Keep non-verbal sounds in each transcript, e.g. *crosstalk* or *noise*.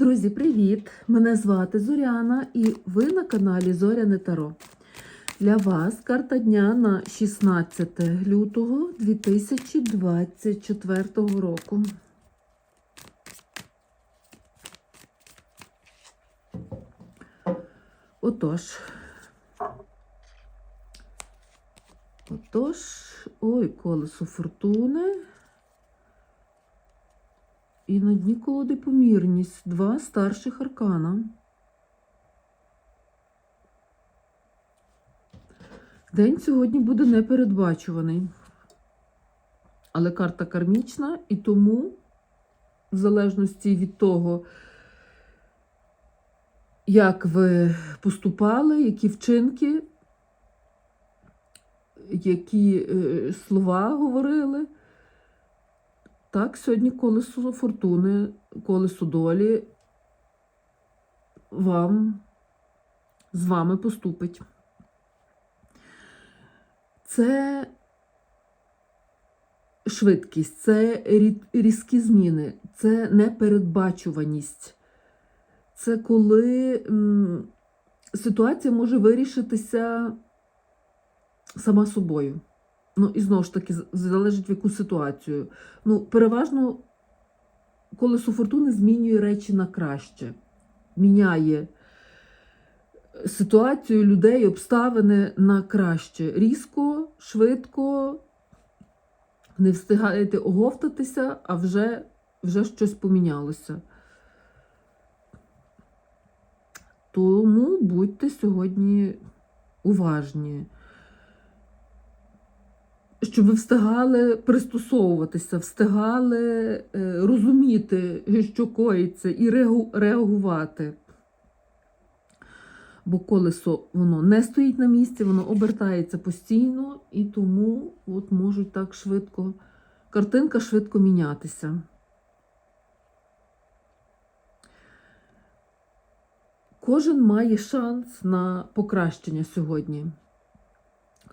Друзі, привіт! Мене звати Зоряна і ви на каналі Зоряне Таро. Для вас карта дня на 16 лютого 2024 року. Отож. Отож, ой, колесо фортуни. І на дні колоди помірність. Два старших аркана. День сьогодні буде непередбачуваний. Але карта кармічна, і тому, в залежності від того, як ви поступали, які вчинки, які е, слова говорили, так, сьогодні колесо фортуни, колесо долі вам з вами поступить. Це швидкість, це різкі зміни, це непередбачуваність. Це коли ситуація може вирішитися сама собою. Ну, і знову ж таки, залежить в яку ситуацію. Ну, переважно колесо фортуни змінює речі на краще, міняє ситуацію людей, обставини на краще. Різко, швидко, не встигаєте оговтатися, а вже, вже щось помінялося. Тому будьте сьогодні уважні щоб ви встигали пристосовуватися, встигали е, розуміти, що коїться, і реагувати. Бо колесо воно не стоїть на місці, воно обертається постійно, і тому от можуть так швидко, картинка швидко мінятися. Кожен має шанс на покращення сьогодні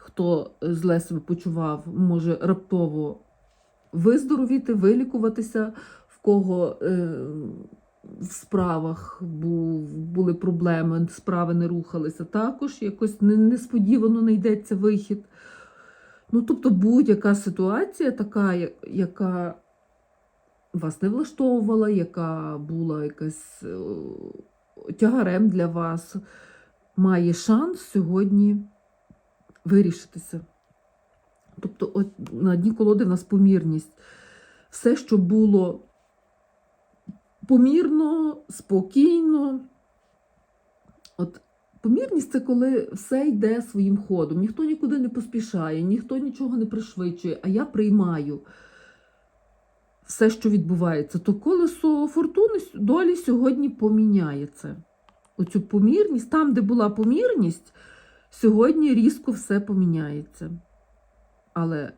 хто зле себе почував, може раптово виздоровіти, вилікуватися, в кого е, в справах був, були проблеми, справи не рухалися, також якось несподівано знайдеться вихід. Ну, тобто, будь-яка ситуація, така, яка вас не влаштовувала, яка була якась е, тягарем для вас, має шанс сьогодні вирішитися. Тобто, от на дні колоди в нас помірність. Все, що було помірно, спокійно. От помірність це коли все йде своїм ходом. Ніхто нікуди не поспішає, ніхто нічого не пришвидшує, а я приймаю все, що відбувається. То колесо фортуни долі сьогодні поміняє це. Оцю помірність, там, де була помірність, Сьогодні різко все поміняється. Але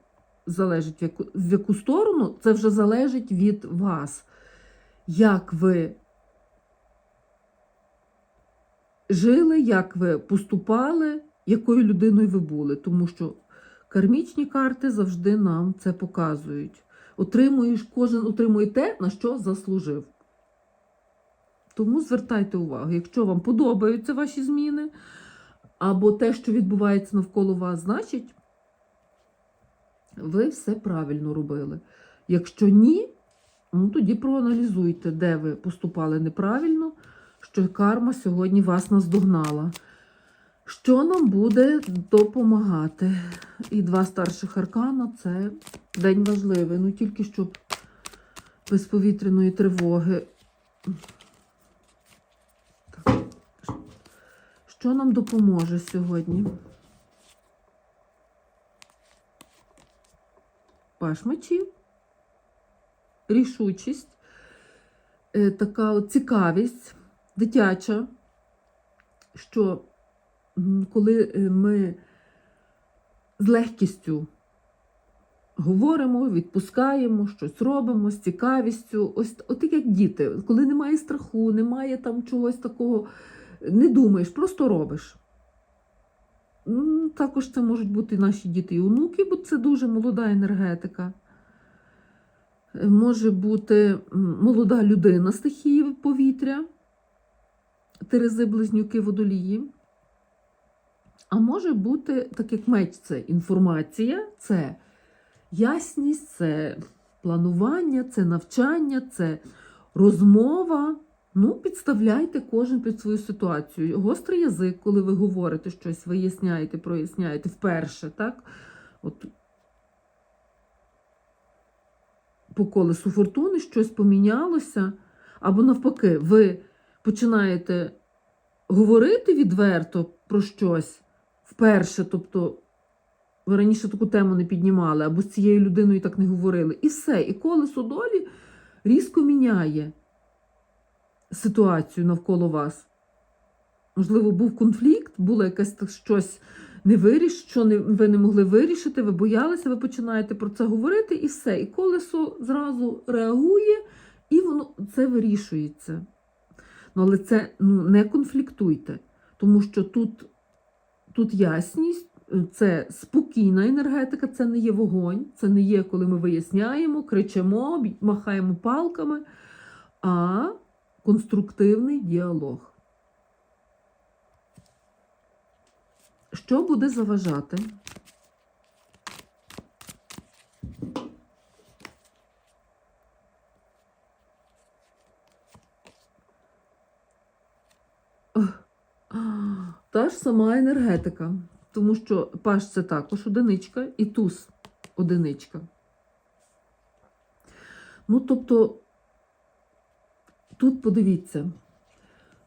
залежить в яку, в яку сторону, це вже залежить від вас. Як ви жили, як ви поступали, якою людиною ви були. Тому що кармічні карти завжди нам це показують. Отримуєш, кожен отримує те, на що заслужив. Тому звертайте увагу, якщо вам подобаються ваші зміни, або те, що відбувається навколо вас, значить, ви все правильно робили. Якщо ні, ну тоді проаналізуйте, де ви поступали неправильно, що карма сьогодні вас наздогнала. Що нам буде допомагати? І два старших аркана це день важливий. Ну тільки щоб без повітряної тривоги. Що нам допоможе сьогодні? Паш мечів, рішучість, е, така цікавість дитяча, що коли е, ми з легкістю говоримо, відпускаємо, щось робимо з цікавістю, ось от як діти, коли немає страху, немає там чогось такого не думаєш, просто робиш. Також це можуть бути наші діти і онуки, бо це дуже молода енергетика. Може бути молода людина стихії повітря, Терези, близнюки, водолії. А може бути, так як меч, це інформація, це ясність, це планування, це навчання, це розмова. Ну, підставляйте кожен під свою ситуацію. Гострий язик, коли ви говорите щось, виясняєте, проясняєте вперше, так? От по колесу фортуни щось помінялося, або навпаки, ви починаєте говорити відверто про щось вперше, тобто ви раніше таку тему не піднімали, або з цією людиною так не говорили. І все. І колесо долі різко міняє ситуацію навколо вас. Можливо, був конфлікт, було якесь щось не виріш, що не, ви не могли вирішити, ви боялися, ви починаєте про це говорити, і все. І колесо зразу реагує, і воно це вирішується. Ну, але це ну, не конфліктуйте, тому що тут, тут ясність, це спокійна енергетика, це не є вогонь, це не є, коли ми виясняємо, кричимо, махаємо палками, а конструктивний діалог. Що буде заважати? Та ж сама енергетика. Тому що паш це також одиничка і туз одиничка. Ну, тобто, тут подивіться,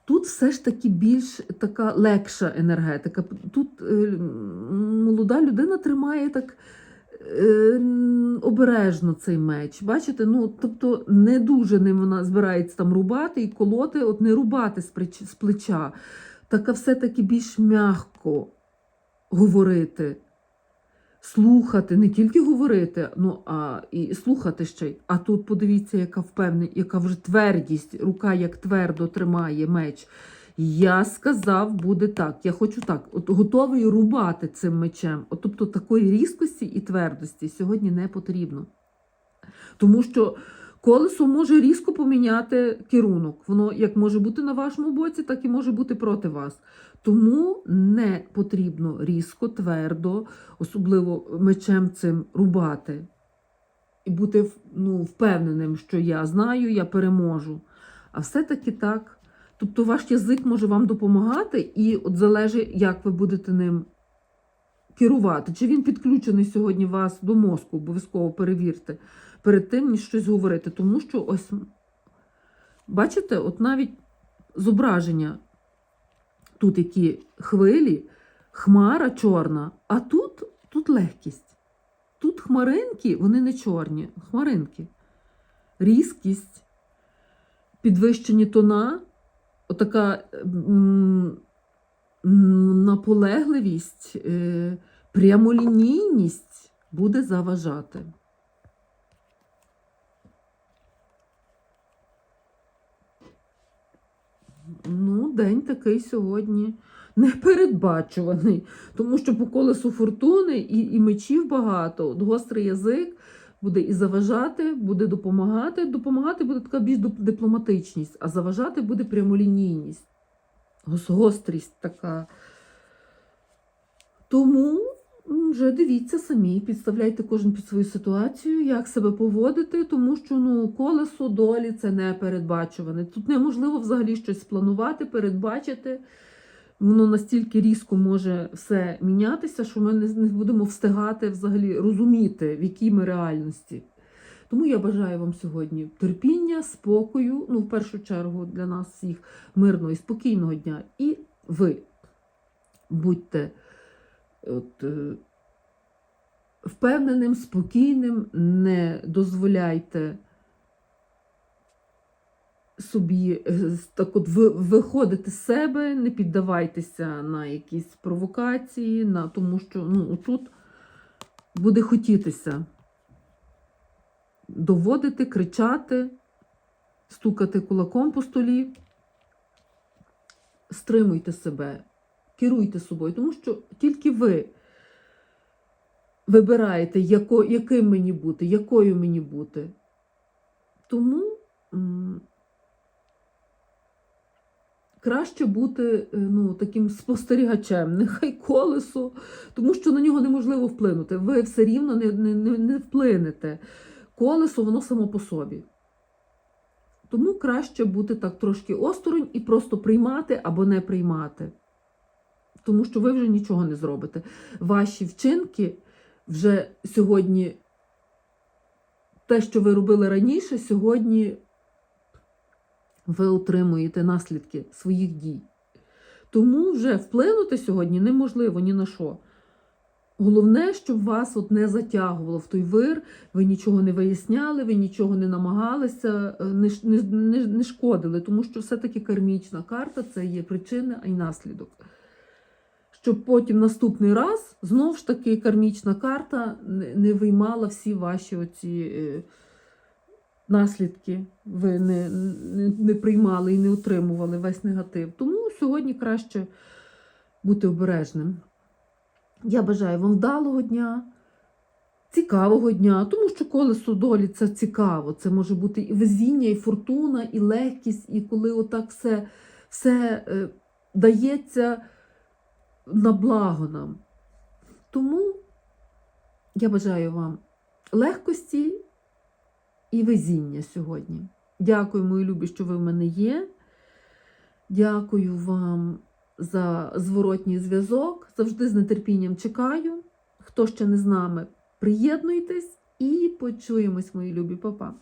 тут все ж таки більш така легша енергетика. Тут е, молода людина тримає так е, обережно цей меч. Бачите, ну тобто не дуже ним вона збирається там рубати і колоти, от не рубати з плеч- з плеча. Така все-таки більш м'яко говорити, слухати, не тільки говорити, ну а і слухати ще й. А тут подивіться, яка впевненість, яка вже твердість, рука як твердо тримає меч. Я сказав, буде так. Я хочу так. От готовий рубати цим мечем. От, тобто такої різкості і твердості сьогодні не потрібно. Тому що колесо може різко поміняти керунок. Воно як може бути на вашому боці, так і може бути проти вас. Тому не потрібно різко, твердо, особливо мечем цим рубати. І бути ну, впевненим, що я знаю, я переможу. А все-таки так. Тобто ваш язик може вам допомагати, і от залежить, як ви будете ним керувати. Чи він підключений сьогодні вас до мозку, обов'язково перевірте, перед тим, ніж щось говорити. Тому що ось, бачите, от навіть зображення тут які хвилі, хмара чорна, а тут, тут легкість. Тут хмаринки, вони не чорні, хмаринки. Різкість, підвищені тона, отака наполегливість, е, прямолінійність буде заважати. Ну, день такий сьогодні непередбачуваний, тому що по колесу фортуни і, і мечів багато. От гострий язик буде і заважати, буде допомагати. Допомагати буде така більш дипломатичність, а заважати буде прямолінійність, гострість така. Тому вже дивіться самі, підставляйте кожен під свою ситуацію, як себе поводити, тому що ну, колесо долі це не передбачуване. Тут неможливо взагалі щось спланувати, передбачити. Воно настільки різко може все мінятися, що ми не, будемо встигати взагалі розуміти, в якій ми реальності. Тому я бажаю вам сьогодні терпіння, спокою, ну, в першу чергу, для нас всіх мирного і спокійного дня. І ви будьте от, е, впевненим, спокійним, не дозволяйте собі е, так от виходити з себе, не піддавайтеся на якісь провокації, на, тому що ну, тут буде хотітися доводити, кричати, стукати кулаком по столі. Стримуйте себе, керуйте собою, тому що тільки ви вибираєте, яко, яким мені бути, якою мені бути. Тому краще бути е, ну, таким спостерігачем, *laughs* нехай колесо, тому що на нього неможливо вплинути. Ви все рівно не, не, не, не вплинете. Колесо, воно само по собі. Тому краще бути так трошки осторонь і просто приймати або не приймати. Тому що ви вже нічого не зробите. Ваші вчинки вже сьогодні, те, що ви робили раніше, сьогодні ви отримуєте наслідки своїх дій. Тому вже вплинути сьогодні неможливо ні на що. Головне, щоб вас от не затягувало в той вир, ви нічого не виясняли, ви нічого не намагалися, е, не, не, не, не шкодили, тому що все-таки кармічна карта це є причина, а й наслідок. Щоб потім наступний раз знов ж таки кармічна карта не, виймала всі ваші оці е, наслідки, ви не, не, приймали і не утримували весь негатив. Тому сьогодні краще бути обережним. Я бажаю вам вдалого дня, цікавого дня, тому що колесо долі це цікаво. Це може бути і везіння, і фортуна, і легкість, і коли отак все, все е, дається на благо нам. Тому я бажаю вам легкості і везіння сьогодні. Дякую, мої любі, що ви в мене є. Дякую вам за зворотній зв'язок. Завжди з нетерпінням чекаю. Хто ще не з нами, приєднуйтесь і почуємось, мої любі папа.